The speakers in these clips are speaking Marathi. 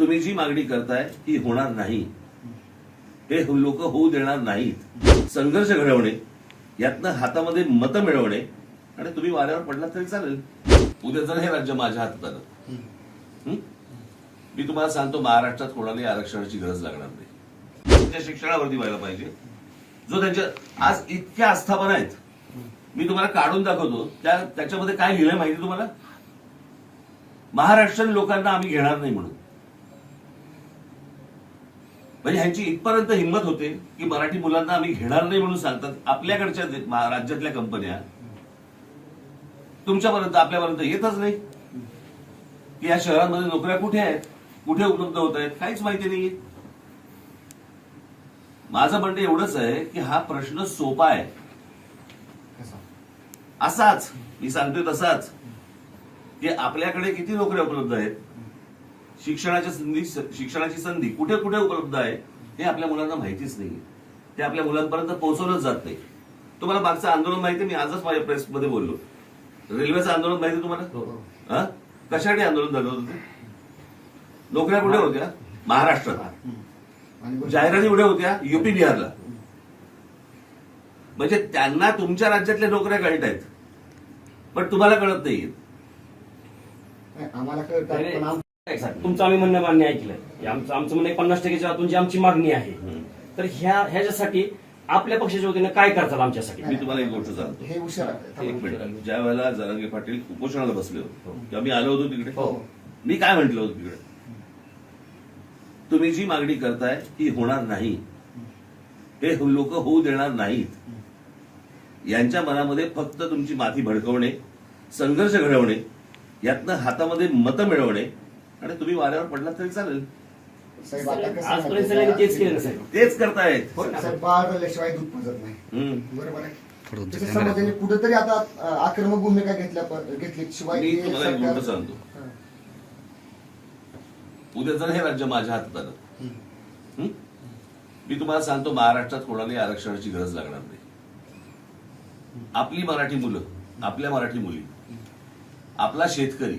तुम्ही जी मागणी करताय ती होणार नाही. हे लोक होऊ देणार नाहीत. संघर्ष घडवणे यातनं हातामध्ये मतं मिळवणे आणि तुम्ही वाऱ्यावर पडला तरी चालेल. उद्या जर हे राज्य माझ्या हातात आलं. मी तुम्हाला सांगतो महाराष्ट्रात कोणालाही आरक्षणाची गरज लागणार नाही. त्यांच्या शिक्षणावरती व्हायला पाहिजे. जो त्यांच्या आज इतक्या आस्थापना आहेत. मी तुम्हाला काढून दाखवतो त्या त्याच्यामध्ये काय लिहिलंय माहिती तुम्हाला? महाराष्ट्रीयन लोकांना आम्ही घेणार नाही म्हणून. म्हणजे ह्यांची इथपर्यंत हिंमत होते की मराठी मुलांना आम्ही घेणार नाही म्हणून सांगतात. आपल्याकडच्या राज्यातल्या कंपन्या तुमच्यापर्यंत आपल्यापर्यंत येतच नाही. की या शहरांमध्ये नोकऱ्या कुठे आहेत? कुठे उपलब्ध होत आहेत? काहीच माहिती नाहीये. माझं म्हणणं एवढंच आहे की हा प्रश्न सोपा आहे. असाच मी सांगतोय तसाच की आपल्याकडे किती नोकऱ्या उपलब्ध आहेत? शिक्षणाच्या संधी शिक्षणाची संधी कुठे कुठे उपलब्ध आहे हे आपल्या मुलांना माहितीच नाही ते आपल्या मुलांपर्यंत पोहोचवलंच जात नाही. तुम्हाला मागचं आंदोलन माहिती मी आजच माझ्या प्रेसमध्ये बोललो. रेल्वेचं आंदोलन माहिती तुम्हाला? हा? कशासाठी आंदोलन झालं होतं ते? नोकऱ्या कुठे होत्या? महाराष्ट्रात. जाहिराती कुठे होत्या? युपी बिहारला. म्हणजे त्यांना तुमच्या राज्यातल्या नोकऱ्या कळत आहेत. पण तुम्हाला कळत नाही आम्हाला तुमचं आम्ही म्हणणं मान्य ऐकलंय. हे आमचं आमचं म्हणणं पन्नास टक्केच्या आतून जी आमची मागणी आहे तर ह्या ह्याच्यासाठी आपल्या पक्षाच्या वतीनं काय करताल आमच्यासाठी? मी तुम्हाला एक गोष्ट सांगतो. हे उशीर एक मिनिट. ज्या वेळेला जरांगे पाटील उपोषणाला बसले होते तेव्हा मी आलो होतो तिकडे. हो. मी काय म्हंटल होतं तिकडे? तुम्ही जी मागणी करताय ती होणार नाही. हे लोक होऊ देणार नाहीत. यांच्या मनामध्ये फक्त तुमची माथी भडकवणे संघर्ष घडवणे यातनं हातामध्ये मतं मिळवणे आणि तुम्ही वाऱ्यावर पडला तरी चालेल साहेब आता कसं आहे आजपर्यंत माहिती सगळ्यांनी आहे तेच केलं ना साहेब तेच करतायत का? साहेब बाळ रडल्याशिवाय दूध पजत नाही हम्म. बरोबर आहे समाजाने कुठेतरी आता अं, आक्रमक भूमिका घेतल्या प- घेतली शिवाय मी हे तुम्हाला एक सरकार- गोष्ट सांगतो हं. उद्या जर हे राज्य माझ्या हातात आलं हं. हं? मी तुम्हाला सांगतो महाराष्ट्रात कोणालाही आरक्षणाची गरज लागणार नाही आपली मराठी मुलं आपल्या मराठी मुली आपला शेतकरी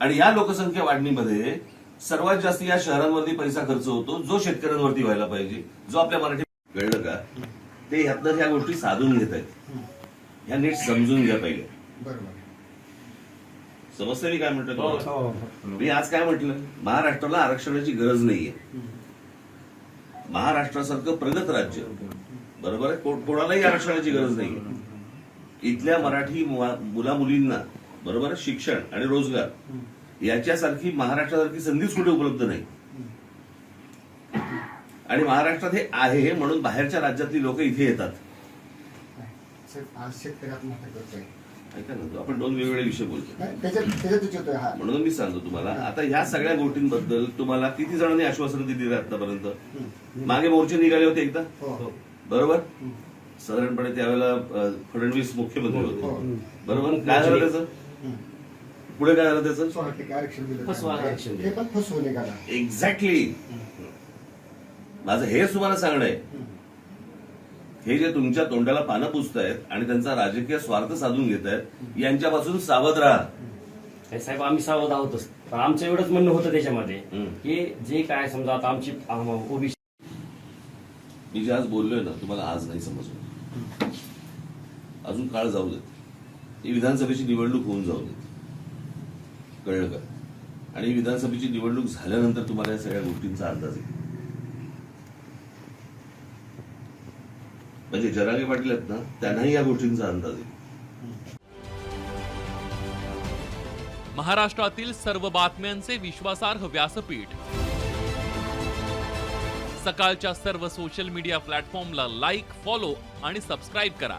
आणि या लोकसंख्या वाढणीमध्ये सर्वात जास्त या शहरांवरती पैसा खर्च होतो जो शेतकऱ्यांवरती व्हायला पाहिजे जो आपल्या मराठी कळलं का? ते ह्यातनं ह्या गोष्टी साधून घेत आहेत. ह्या नीट समजून घ्या पहिले. बरोबर. समजतं मी काय म्हणतो हो, तुम्हाला? मी आज काय म्हटलं? महाराष्ट्राला आरक्षणाची गरज नाहीये. महाराष्ट्रासारखं प्रगत राज्य. बरोबर आहे? कोणालाही आरक्षणाची गरज नाहीये. इथल्या मराठी मुला मुलींना बरोबर? शिक्षण आणि रोजगार. याच्यासारखी महाराष्ट्रासारखी संधीच कुठे उपलब्ध नाही. आणि महाराष्ट्रात हे आहे म्हणून बाहेरच्या राज्यातली लोक इथे येतात. ऐका ना आपण दोन वेगवेगळे विषय बोलतो हा. म्हणून मी सांगतो तुम्हाला आता ह्या सगळ्या गोष्टींबद्दल तुम्हाला किती जणांनी आश्वासन दिली आतापर्यंत? मागे मोर्चे निघाले होते एकदा? हो. बरोबर? साधारणपणे त्यावेळेला फडणवीस मुख्यमंत्री हो. होते बरोबर? काय झालं त्याचं? हं. पुढे काय झालं त्याचं? सोळा टक्के आरक्षण दिलं फसवा आरक्षण ते पण फसवून निघाला. एक्झॅक्टली माझं हेच तुम्हाला सांगणं आहे. हे जे तुमच्या तोंडाला पानं पुसतायत आणि त्यांचा राजकीय स्वार्थ साधून घेत आहेत यांच्यापासून सावध राहा. हे साहेब आम्ही सावध आहोतच. पण आमचं एवढंच म्हणणं होतं त्याच्यामध्ये हम्म. की जे काय समजा आता आमची ओबीसी मी जे आज बोललोय ना तुम्हाला आज नाही समजलं. अजून काळ जाऊ देत. ही विधानसभेची निवडणूक होऊन जाऊ देत कळलं का? आणि विधानसभेची निवडणूक झाल्यानंतर तुम्हाला या सगळ्या गोष्टींचा अंदाज येईल म्हणजे जरागे पाटील आहेत ना त्यांनाही या गोष्टींचा अंदाज येईल महाराष्ट्रातील सर्व बातम्यांचे विश्वासार्ह व्यासपीठ. सकाळच्या सर्व सोशल मीडिया प्लॅटफॉर्मला लाईक फॉलो आणि सबस्क्राईब करा.